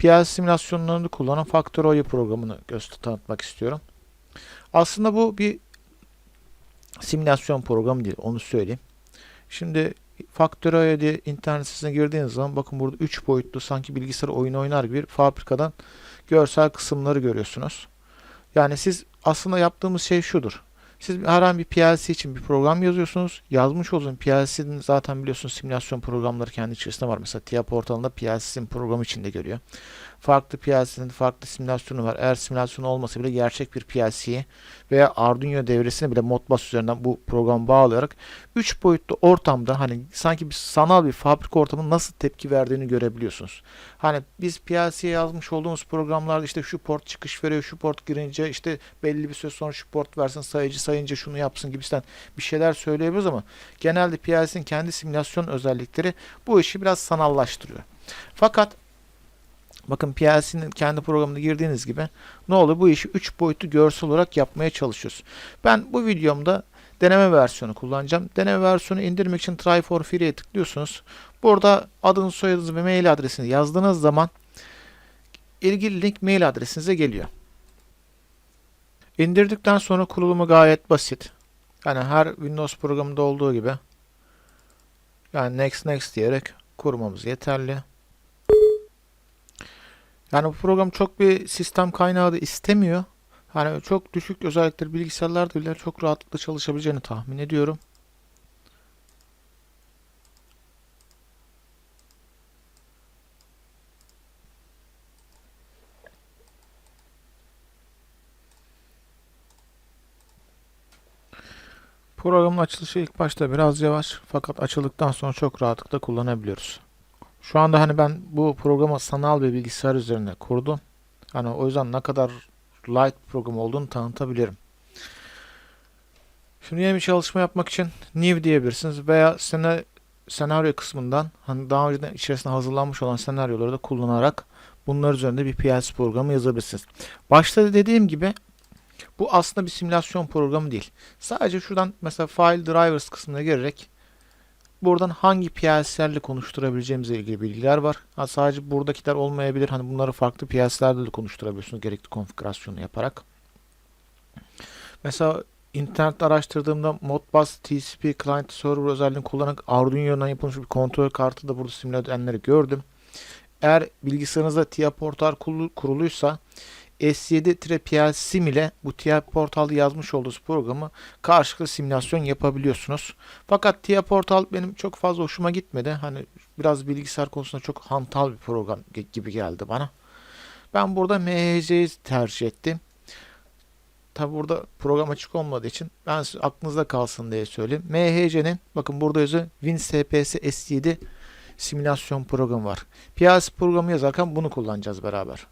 PLC simülasyonlarını kullanan Factorio programını göster tanıtmak istiyorum. Aslında bu bir simülasyon programı değil, onu söyleyeyim. Şimdi Factorio diye internet sitesine girdiğiniz zaman bakın burada 3 boyutlu sanki bilgisayar oyunu oynar gibi bir fabrikadan görsel kısımları görüyorsunuz. Yani siz aslında yaptığımız şey şudur. Siz herhangi bir PLC için bir program yazıyorsunuz. Yazmış olduğunuz PLC'nin zaten biliyorsunuz simülasyon programları kendi içerisinde var. Mesela TIA portalında PLC'nin programı içinde geliyor. Farklı PLC'nin farklı simülasyonu var. Eğer simülasyon olmasa bile gerçek bir PLC'yi veya Arduino devresini bile Modbus üzerinden bu program bağlayarak 3 boyutlu ortamda hani sanki bir sanal bir fabrika ortamının nasıl tepki verdiğini görebiliyorsunuz. Hani biz PLC'ye yazmış olduğumuz programlarda işte şu port çıkış veriyor, şu port girince işte belli bir süre sonra şu port versin, sayıcı sayınca şunu yapsın gibisinden bir şeyler söyleyebiliriz ama genelde PLC'nin kendi simülasyon özellikleri bu işi biraz sanallaştırıyor. Fakat bakın PLC'nin kendi programına girdiğiniz gibi ne oluyor? Bu işi 3 boyutlu görsel olarak yapmaya çalışıyoruz. Ben bu videomda deneme versiyonu kullanacağım. Deneme versiyonu indirmek için Try for Free'ye tıklıyorsunuz. Burada adınız, soyadınız ve mail adresini yazdığınız zaman ilgili link mail adresinize geliyor. İndirdikten sonra kurulumu gayet basit. Yani her Windows programında olduğu gibi yani next next diyerek kurmamız yeterli. Yani bu program çok bir sistem kaynağı da istemiyor. Hani çok düşük özellikleri bilgisayarlarda bile çok rahatlıkla çalışabileceğini tahmin ediyorum. Programın açılışı ilk başta biraz yavaş fakat açıldıktan sonra çok rahatlıkla kullanabiliyoruz. Şu anda hani ben bu programı sanal bir bilgisayar üzerine kurdum. Hani o yüzden ne kadar light program olduğunu tanıtabilirim. Şimdi yeni bir çalışma yapmak için new diyebilirsiniz veya sene, senaryo kısmından hani daha önceden içerisinde hazırlanmış olan senaryoları da kullanarak bunlar üzerinde bir PLC programı yazabilirsiniz. Başta dediğim gibi bu aslında bir simülasyon programı değil. Sadece şuradan mesela file drivers kısmına girerek buradan hangi PLC'lerle konuşturabileceğimizle ilgili bilgiler var. Ha, sadece buradakiler olmayabilir. Hani bunları farklı PLC'lerle de konuşturabiliyorsunuz gerekli konfigürasyonu yaparak. Mesela internette araştırdığımda Modbus TCP Client Server özelliğini kullanarak Arduino'dan yapılmış bir kontrol kartı da burada simüle edenleri gördüm. Eğer bilgisayarınızda TIA portal kuruluysa S7-PLC ile bu TIA Portal'da yazmış olduğunuz programı karşılıklı simülasyon yapabiliyorsunuz. Fakat TIA Portal benim çok fazla hoşuma gitmedi. Hani biraz bilgisayar konusunda çok hantal bir program gibi geldi bana. Ben burada MHC'yi tercih ettim. Tabi burada program açık olmadığı için ben aklınızda kalsın diye söyleyeyim. MHC'nin bakın burada yazıyor WinSPS S7 simülasyon programı var. PLC programı yazarken bunu kullanacağız beraber.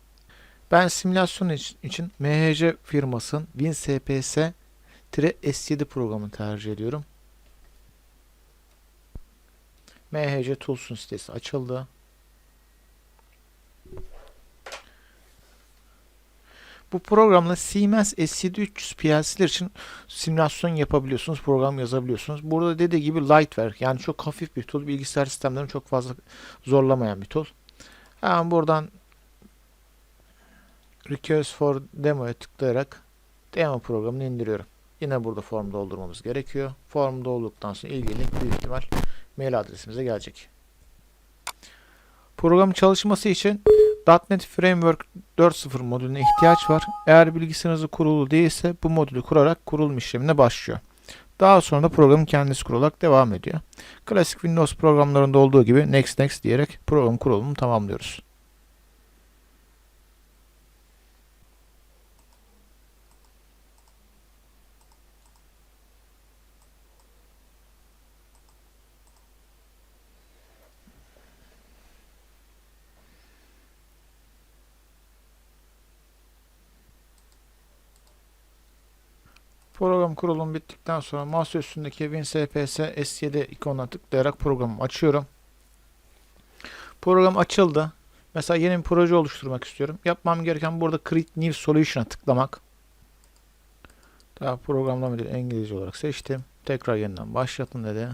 Ben simülasyon için MHC firmasının WinSPS-S7 programını tercih ediyorum. MHC Tools'un sitesi açıldı. Bu programla Siemens S7300 PLC'ler için simülasyon yapabiliyorsunuz, program yazabiliyorsunuz. Burada dediği gibi lightware yani çok hafif bir tool, bilgisayar sistemlerini çok fazla zorlamayan bir tool. Hemen buradan Request for Demo'ya tıklayarak demo programını indiriyorum. Yine burada form doldurmamız gerekiyor. Form doldurduktan sonra ilgili büyük ihtimal mail adresimize gelecek. Programın çalışması için .NET Framework 4.0 modülüne ihtiyaç var. Eğer bilgisayarınızı kurulu değilse bu modülü kurarak kurulum işlemine başlıyor. Daha sonra da programın kendisi kurularak devam ediyor. Klasik Windows programlarında olduğu gibi next next diyerek program kurulumunu tamamlıyoruz. Program kurulum bittikten sonra masa üstündeki WinSPS S7 ikonuna tıklayarak programı açıyorum. Program açıldı. Mesela yeni bir proje oluşturmak istiyorum. Yapmam gereken burada Create New Solution'a tıklamak. Daha programlama dili İngilizce olarak seçtim. Tekrar yeniden başlatın dedi.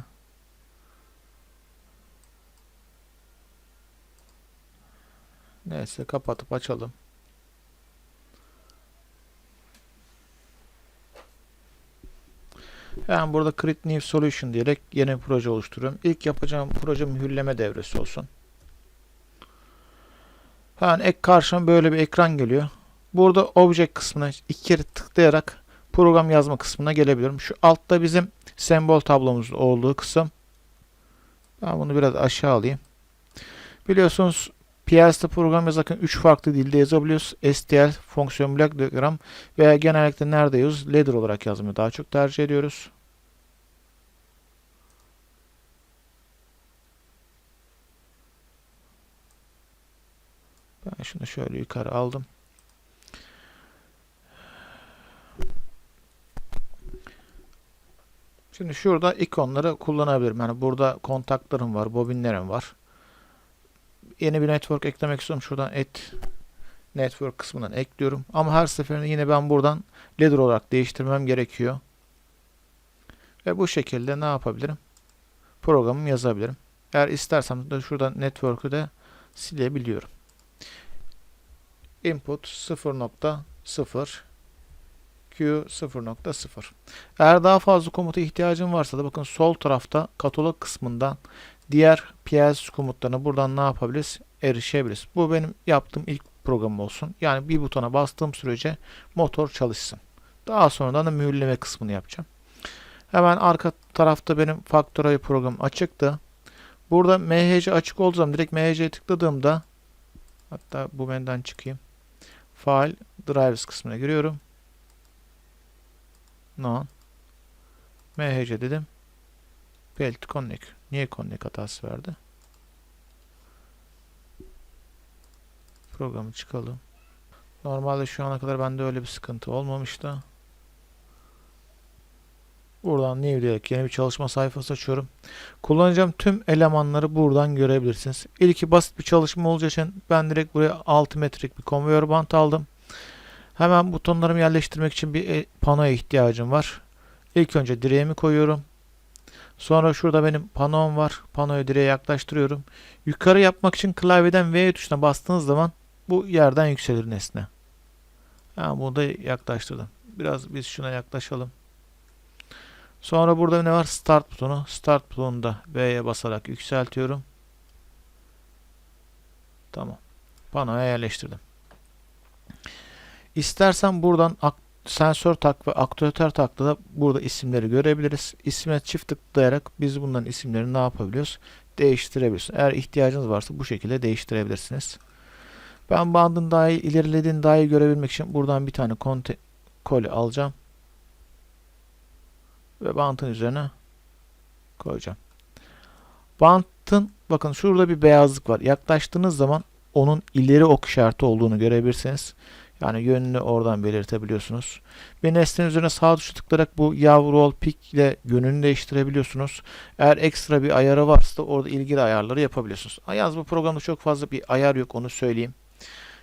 Neyse kapatıp açalım. Ben burada Create New Solution diyerek yeni bir proje oluşturuyorum. İlk yapacağım proje mühürleme devresi olsun. Hemen ek karşıma böyle bir ekran geliyor. Burada Object kısmına iki kere tıklayarak program yazma kısmına gelebiliyorum. Şu altta bizim sembol tablomuz olduğu kısım. Ben bunu biraz aşağı alayım. Biliyorsunuz PLC'de program yazarken 3 farklı dilde yazabiliyoruz. STL, fonksiyon blok diagram veya genellikle nerede yazıyoruz? Ladder olarak yazmayı daha çok tercih ediyoruz. Ben şunu şöyle yukarı aldım. Şimdi şurada ikonları kullanabilirim. Yani burada kontaklarım var, bobinlerim var. Yeni bir network eklemek istiyorum. Şuradan et network kısmından ekliyorum. Ama her seferinde yine ben buradan ladder olarak değiştirmem gerekiyor. Ve bu şekilde ne yapabilirim? Programımı yazabilirim. Eğer istersem de şuradan network'ü de silebiliyorum. Input 0.0 Q 0.0 Eğer daha fazla komuta ihtiyacın varsa da bakın sol tarafta katalog kısmından diğer PLC komutlarına buradan ne yapabiliriz? Erişebiliriz. Bu benim yaptığım ilk program olsun. Yani bir butona bastığım sürece motor çalışsın. Daha sonradan da mühürleme kısmını yapacağım. Hemen arka tarafta benim Factorio program açıktı. Burada MHC açık olduğu zaman direkt MHC'ye tıkladığımda hatta bu menüden çıkayım. File Drivers kısmına giriyorum. Non. MHC dedim. Belt Connect. Niye Connect hatası verdi? Programı çıkalım. Normalde şu ana kadar bende öyle bir sıkıntı olmamıştı. Buradan new diyerek yeni bir çalışma sayfası açıyorum. Kullanacağım tüm elemanları buradan görebilirsiniz. İlki basit bir çalışma olacağı için ben direkt buraya 6 metrelik bir konveyör bant aldım. Hemen butonlarımı yerleştirmek için bir e, panoya ihtiyacım var. İlk önce direğimi koyuyorum. Sonra şurada benim panom var. Panoyu direğe yaklaştırıyorum. Yukarı yapmak için klavyeden V tuşuna bastığınız zaman bu yerden yükselir nesne. Ha, bunu da yaklaştırdım. Biraz biz şuna yaklaşalım. Sonra burada ne var? Start butonu. Start butonunu da V'ye basarak yükseltiyorum. Tamam. Panoya yerleştirdim. İstersen buradan sensör tak ve aktüatör takla da burada isimleri görebiliriz. İsme çift tıklayarak biz bunların isimlerini ne yapabiliyoruz? Değiştirebiliriz. Eğer ihtiyacınız varsa bu şekilde değiştirebilirsiniz. Ben bandın daha iyi ilerlediğini daha iyi görebilmek için buradan bir tane konte koli alacağım. Ve bantın üzerine koyacağım. Bantın bakın şurada bir beyazlık var. Yaklaştığınız zaman onun ileri ok işareti olduğunu görebilirsiniz. Yani yönünü oradan belirtebiliyorsunuz. Bir nesnenin üzerine sağ tuşa tıklayarak bu yavru ol pik ile yönünü değiştirebiliyorsunuz. Eğer ekstra bir ayarı varsa da orada ilgili ayarları yapabiliyorsunuz. Yalnız bu programda çok fazla bir ayar yok onu söyleyeyim.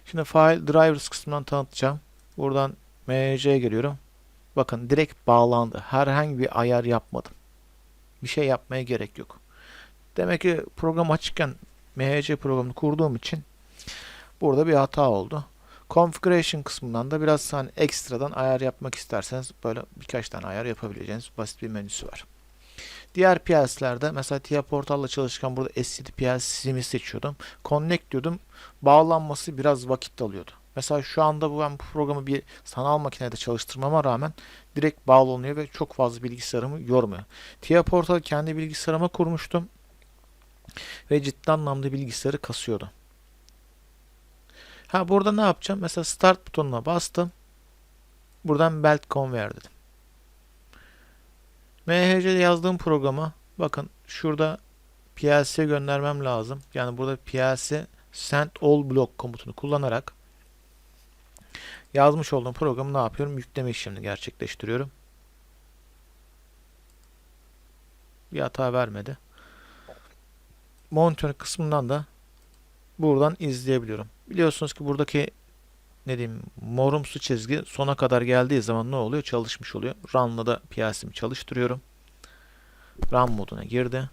Şimdi File Drivers kısmından tanıtacağım. Buradan MC'ye geliyorum. Bakın direkt bağlandı. Herhangi bir ayar yapmadım. Bir şey yapmaya gerek yok. Demek ki program açıkken MHC programını kurduğum için burada bir hata oldu. Configuration kısmından da biraz hani ekstradan ayar yapmak isterseniz böyle birkaç tane ayar yapabileceğiniz basit bir menüsü var. Diğer PLC'lerde mesela TIA Portal'la çalışırken burada SCD PLC'mi seçiyordum. Connect diyordum. Bağlanması biraz vakit alıyordu. Mesela şu anda bu ben bu programı bir sanal makinede çalıştırmama rağmen direkt bağlanıyor ve çok fazla bilgisayarımı yormuyor. TIA Portal kendi bilgisayarıma kurmuştum ve ciddi anlamda bilgisayarı kasıyordu. Ha burada ne yapacağım? Mesela start butonuna bastım. Buradan belt conveyor dedim. MHC'de yazdığım programa bakın şurada PLC'ye göndermem lazım. Yani burada PLC send all block komutunu kullanarak yazmış olduğum programı ne yapıyorum? Yükleme işlemini gerçekleştiriyorum. Bir hata vermedi. Monitör kısmından da buradan izleyebiliyorum. Biliyorsunuz ki buradaki ne diyeyim morumsu çizgi sona kadar geldiği zaman ne oluyor? Çalışmış oluyor. Run'la da PLC'mi çalıştırıyorum. Run moduna girdi.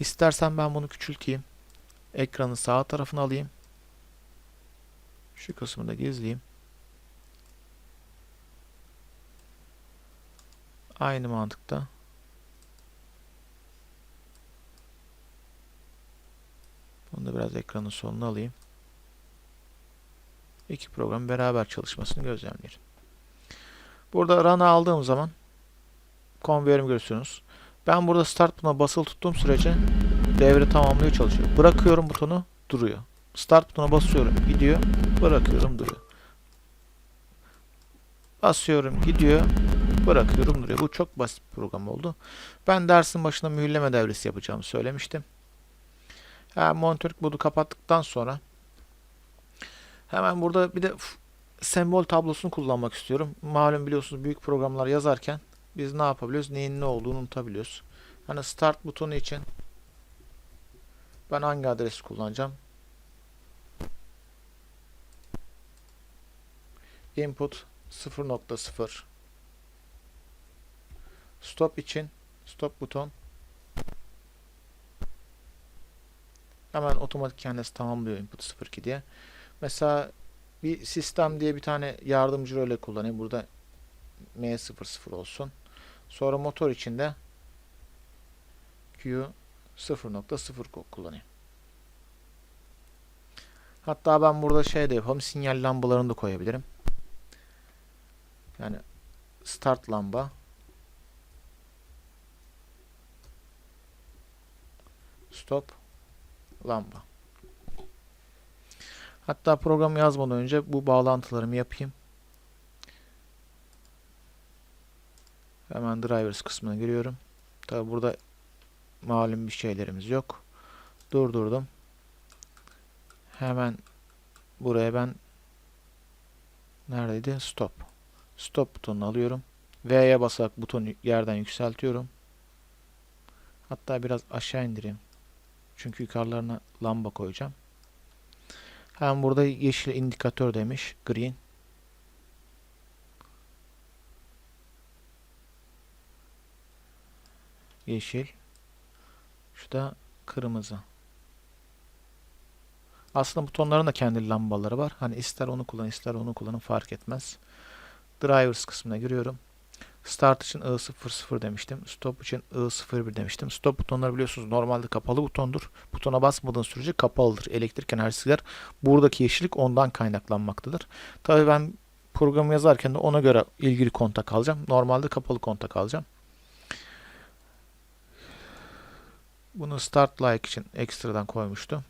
İstersen ben bunu küçülteyim. Ekranın sağ tarafını alayım. Şu kısmını da gizleyeyim. Aynı mantıkta. Bunu da biraz ekranın sonuna alayım. İki program beraber çalışmasını gözlemleyelim. Burada run'ı aldığım zaman konveyörümü görüyorsunuz. Ben burada start butona basılı tuttuğum sürece devre tamamlıyor çalışıyor. Bırakıyorum butonu duruyor. Start butona basıyorum gidiyor. Bırakıyorum duruyor. Basıyorum gidiyor. Bırakıyorum duruyor. Bu çok basit bir program oldu. Ben dersin başında mühürleme devresi yapacağımı söylemiştim. Yani monitörlük modu kapattıktan sonra hemen burada bir de sembol tablosunu kullanmak istiyorum. Malum biliyorsunuz büyük programlar yazarken biz ne yapabiliyoruz? Neyin ne olduğunu unutabiliyoruz. Hani start butonu için ben hangi adresi kullanacağım? Input 0.0 Stop için stop buton hemen otomatik kendisi tamamlıyor input 02 diye. Mesela bir sistem diye bir tane yardımcı röle kullanayım. Burada M00 olsun. Sonra motor içinde Q 0.0 kullanayım. Hatta ben burada şey de yapalım. Sinyal lambalarını da koyabilirim. Yani start lamba stop lamba. Hatta programı yazmadan önce bu bağlantılarımı yapayım. Hemen drivers kısmına giriyorum. Tabi burada malum bir şeylerimiz yok. Durdurdum. Hemen buraya ben neredeydi? Stop. Stop butonunu alıyorum. V'ye basarak butonu yerden yükseltiyorum. Hatta biraz aşağı indireyim. Çünkü yukarılarına lamba koyacağım. Hem burada yeşil indikatör demiş. Green. Yeşil. Şu da kırmızı. Aslında butonların da kendi lambaları var. Hani ister onu kullan ister onu kullanın fark etmez. Drivers kısmına giriyorum. Start için I00 demiştim. Stop için I01 demiştim. Stop butonları biliyorsunuz normalde kapalı butondur. Butona basmadığın sürece kapalıdır. Elektrik enerjisiler. Buradaki yeşillik ondan kaynaklanmaktadır. Tabii ben programı yazarken de ona göre ilgili kontak alacağım. Normalde kapalı kontak alacağım. Bunu start like için ekstradan koymuştum.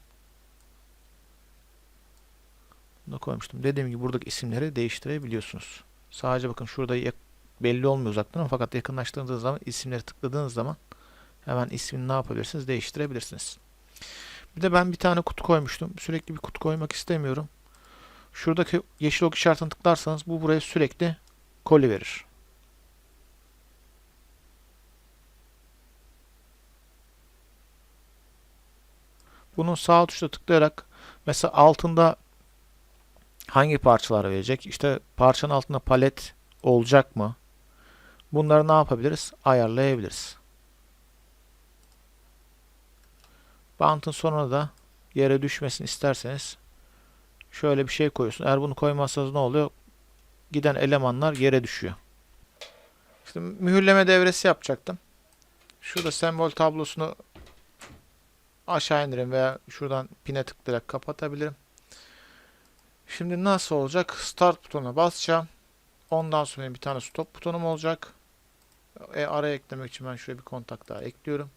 Bunu koymuştum. Dediğim gibi buradaki isimleri değiştirebiliyorsunuz. Sadece bakın şurada belli olmuyor uzaktan ama fakat yakınlaştırdığınız zaman isimleri tıkladığınız zaman hemen ismini ne yapabilirsiniz? Değiştirebilirsiniz. Bir de ben bir tane kutu koymuştum. Sürekli bir kutu koymak istemiyorum. Şuradaki yeşil ok işaretini tıklarsanız bu buraya sürekli koli verir. Bunun sağ tuşla tıklayarak mesela altında hangi parçalar verecek? İşte parçanın altında palet olacak mı? Bunları ne yapabiliriz? Ayarlayabiliriz. Bantın sonuna da yere düşmesini isterseniz şöyle bir şey koyuyorsun. Eğer bunu koymazsanız ne oluyor? Giden elemanlar yere düşüyor. İşte mühürleme devresi yapacaktım. Şurada sembol tablosunu aşağı indirin veya şuradan pine tıklayarak kapatabilirim. Şimdi nasıl olacak? Start butonuna basacağım. Ondan sonra bir tane stop butonum olacak. E, araya eklemek için ben şuraya bir kontak daha ekliyorum.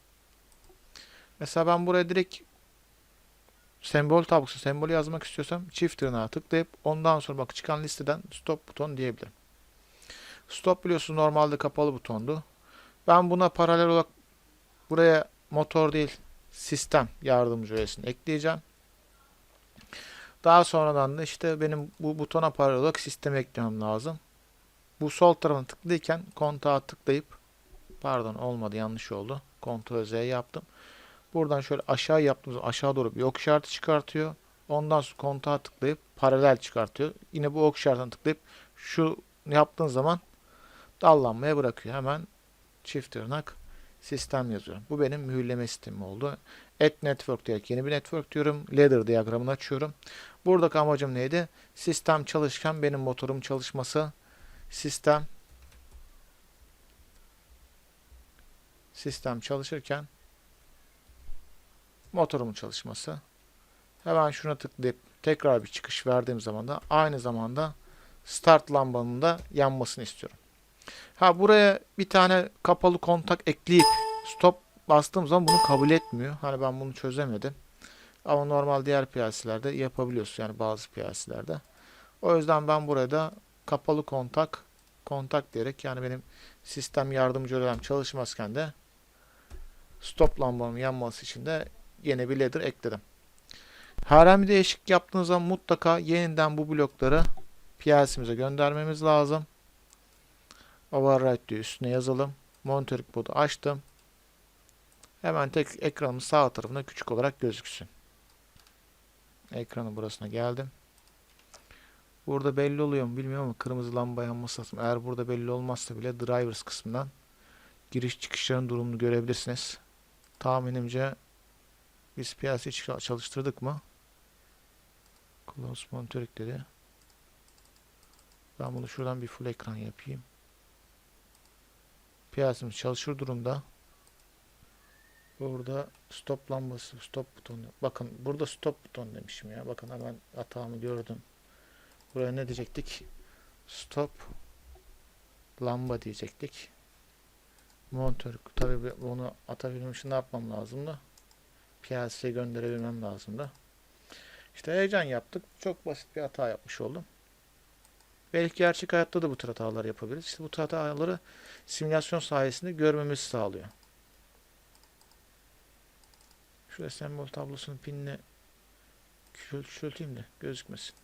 Mesela ben buraya direkt sembol tablosu sembolü yazmak istiyorsam çift tırnağa tıklayıp ondan sonra bak çıkan listeden stop buton diyebilirim. Stop biliyorsunuz normalde kapalı butondu. Ben buna paralel olarak buraya motor değil sistem yardımcı öğesini ekleyeceğim. Daha sonradan da işte benim bu butona paralel olarak sistemi eklemem lazım. Bu sol tarafına tıklayırken kontağa tıklayıp pardon olmadı yanlış oldu. Ctrl Z yaptım. Buradan şöyle aşağı yaptığımız aşağı doğru bir ok işareti çıkartıyor. Ondan sonra kontağa tıklayıp paralel çıkartıyor. Yine bu ok işaretine tıklayıp şu yaptığın zaman dallanmaya bırakıyor. Hemen çift tırnak sistem yazıyorum. Bu benim mühürleme sistemi oldu. Add Network diyerek yeni bir network diyorum. Ladder diyagramını açıyorum. Buradaki amacım neydi? Sistem çalışırken benim motorum çalışması. Sistem sistem çalışırken motorumun çalışması. Hemen şuna tıklayıp tekrar bir çıkış verdiğim zaman da aynı zamanda start lambanın da yanmasını istiyorum. Ha buraya bir tane kapalı kontak ekleyip stop bastığım zaman bunu kabul etmiyor. Hani ben bunu çözemedim. Ama normal diğer PLC'lerde yapabiliyorsun yani bazı PLC'lerde. O yüzden ben burada kapalı kontak kontak diyerek yani benim sistem yardımcı öğrem çalışmazken de stop lambamın yanması için de yeni bir ladder ekledim. Herhangi bir değişiklik yaptığınız zaman mutlaka yeniden bu blokları PLC'mize göndermemiz lazım. Override diye üstüne yazalım. Monitoring modu açtım. Hemen tek ekranın sağ tarafında küçük olarak gözüksün. Ekranın burasına geldim. Burada belli oluyor mu bilmiyorum ama kırmızı lamba yanması lazım. Eğer burada belli olmazsa bile drivers kısmından giriş çıkışların durumunu görebilirsiniz. Tahminimce biz PLC çalıştırdık mı? Close monitoring dedi. Ben bunu şuradan bir full ekran yapayım. PLC'miz çalışır durumda. Burada stop lambası, stop butonu. Bakın burada stop buton demişim ya. Bakın hemen hatamı gördüm. Buraya ne diyecektik? Stop lamba diyecektik. Monitör. Tabii bunu atabilmem için ne yapmam lazımdı? PLC'ye gönderebilmem lazımdı. İşte heyecan yaptık. Çok basit bir hata yapmış oldum. Belki gerçek hayatta da bu tür hatalar yapabiliriz. İşte bu tür hataları simülasyon sayesinde görmemizi sağlıyor. Şu sembol tablosunun pinini küçülteyim de gözükmesin.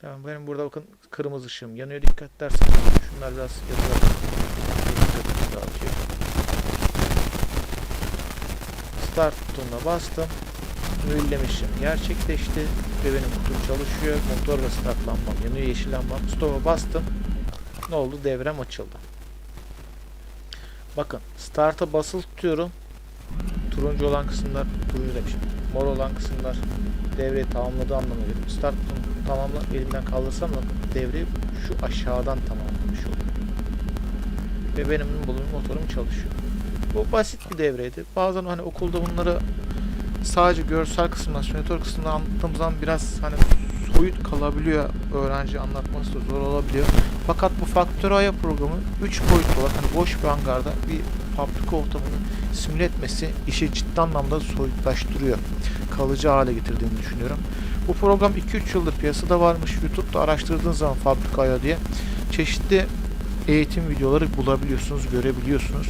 Tamam benim burada bakın kırmızı ışığım yanıyor dikkat ederseniz. Şunlar biraz yazılar. Start butonuna bastım. Mühürlemişim gerçekleşti ve benim kutum çalışıyor. Motor ve start lambam yanıyor yeşil lambam. Stop'a bastım. Ne oldu? Devrem açıldı. Bakın start'a basılı tutuyorum. Turuncu olan kısımlar, turuncu demişim. Mor olan kısımlar devreyi tamamladığı anlamına geliyor. Start butonunu tamamla elimden kaldırsam bakın devreyi şu aşağıdan tamamlamış oluyor. Ve benim bulunum motorum çalışıyor. Bu basit bir devreydi. Bazen hani okulda bunları sadece görsel kısmından, simülatör kısmından anlattığım zaman biraz hani soyut kalabiliyor. Öğrenci anlatması da zor olabiliyor. Fakat bu Factorio programı 3 boyutlu olarak hani boş bir hangarda bir fabrika ortamını simüle etmesi işi ciddi anlamda soyutlaştırıyor. Kalıcı hale getirdiğini düşünüyorum. Bu program 2-3 yıldır piyasada varmış. YouTube'da araştırdığınız zaman Fabrikaya diye çeşitli eğitim videoları bulabiliyorsunuz, görebiliyorsunuz.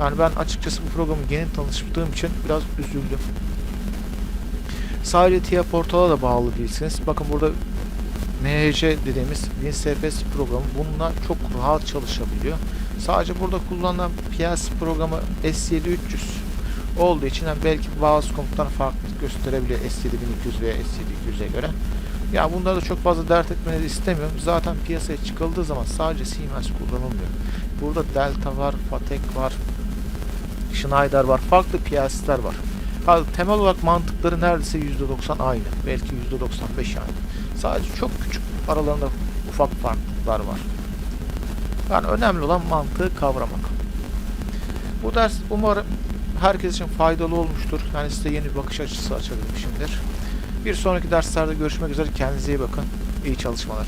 Yani ben açıkçası bu programı yeni tanıştığım için biraz üzüldüm. Sadece TIA portala da bağlı değilsiniz. Bakın burada MHC dediğimiz WinCFS programı bununla çok rahat çalışabiliyor. Sadece burada kullanılan PLC programı S7300 olduğu için yani belki bazı komutlar farklı gösterebiliyor S7200 veya S7200'e göre. Ya bunları da çok fazla dert etmenizi istemiyorum. Zaten piyasaya çıkıldığı zaman sadece Siemens kullanılmıyor. Burada Delta var, Patek var, Schneider var, farklı PLC'ler var. Ha, temel olarak mantıkları neredeyse %90 aynı. Belki %95 aynı. Sadece çok küçük aralarında ufak farklılıklar var. Yani önemli olan mantığı kavramak. Bu ders umarım herkes için faydalı olmuştur. Yani size yeni bir bakış açısı açabilmişimdir. Bir sonraki derslerde görüşmek üzere. Kendinize iyi bakın. İyi çalışmalar.